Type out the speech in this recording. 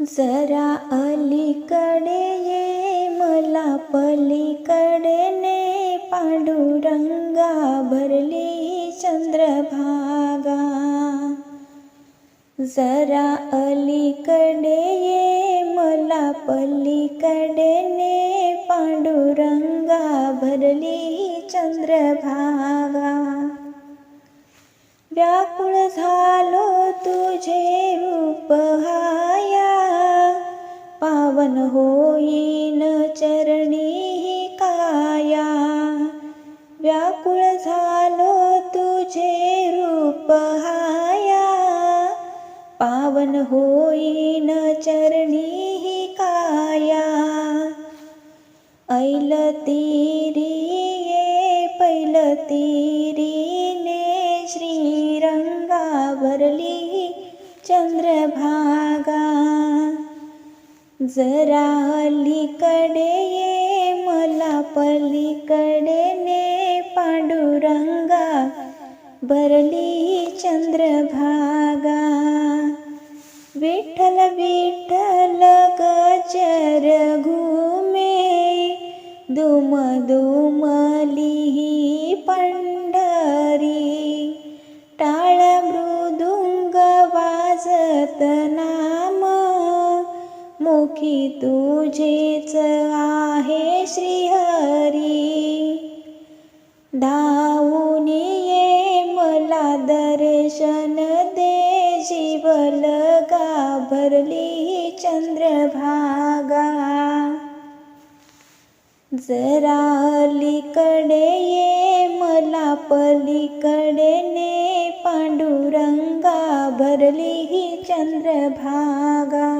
जरा अलीकडे ये मला पलीकडे ने. पांडुरंगा भरली चंद्रभागा. जरा अलीकडे ये मला पलीकडे ने. पांडुरंगा भरली चंद्रभागा. व्याकुळ झा पावन होईन चरणी ही काया. व्याकुळ झालो तुझे रूप हाया. पावन होईन चरणी ही काया. ऐल तिरी ये पैल तिरीने श्रीरंगा भरली चंद्रभागा. जरा अलीकडे ये मला पलीकडे ने पांडुरंगा भरली चंद्रभागा. विठ्ठल विठ्ठल गजर घुमे दुम दुमली पंढरी. टाळ मृदुंग वाजतना मुखी तुझेच आहे श्रीहरी. धावून ये मला दर्शन दे जीवल भरली चंद्रभागा. जरा अलीकडे ये मला पलीकडे ने पांडुरंगा भरली ही चंद्रभागा.